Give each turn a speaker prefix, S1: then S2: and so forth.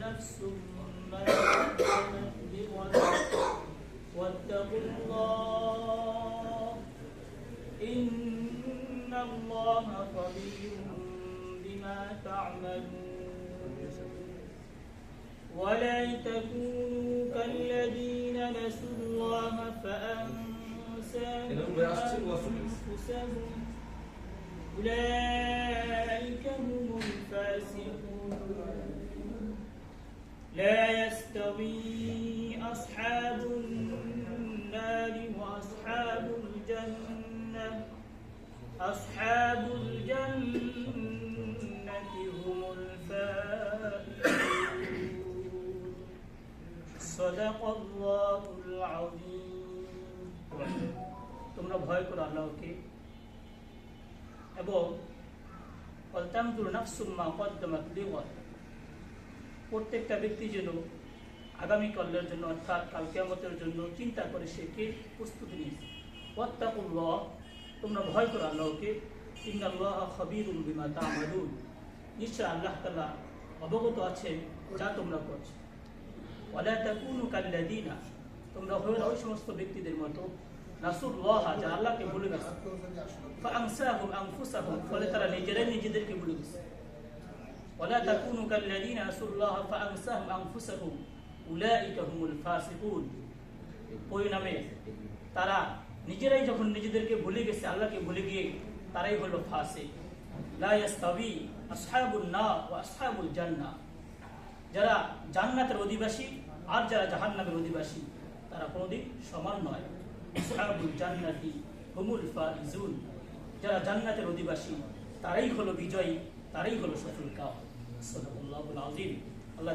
S1: نفس ما قدمت لغد واتقوا الله. إن الله خبير بما تعملون. ولا تكونوا كالذين نسوا الله فأنساهم أنفسهم. أولئك هم الفاسقون لا يستوي أصحاب النار وأصحاب الجنة أصحاب الجنة هم الفائزون صدق الله العظيم তোমরা ভয় করো আল্লাহকে এবং প্রত্যেকটা ব্যক্তি যেন আগামী জন্য, অর্থাৎ কাল কিয়ামতের জন্য চিন্তা করে সে কে প্রস্তুতি নিয়েছে। তোমরা ভয় করো আল্লাহকে। নিশ্চয় আল্লাহ তালা অবগত আছেন যা তোমরা করছ। ওয়ালা তাকুনু কাল্লাযিনা, তোমরা হয়ে ওই সমস্ত ব্যক্তিদের মতো। আল্লাহকে ভুলে ফলে তারা নিজেরাই নিজেদেরকে ভুলে গেছে তারা নিজেরাই যখন নিজেদেরকে ভুলে গেছে, আল্লাহকে ভুলে গিয়ে তারাই হলো ফাসিক। লা যারা জান্নাতের অধিবাসী আর যারা জাহান্নামের অধিবাসী, তারা কোনোদিন সমান নয়। আসহাবুল জান্নাতি, হুমুল ফাইজুন। যারা জান্নাতের অধিবাসী, তারাই হলো বিজয়ী, তারাই হলো সফল কাহ সাল্লাল্লাহু আলাইহি আল্লাহ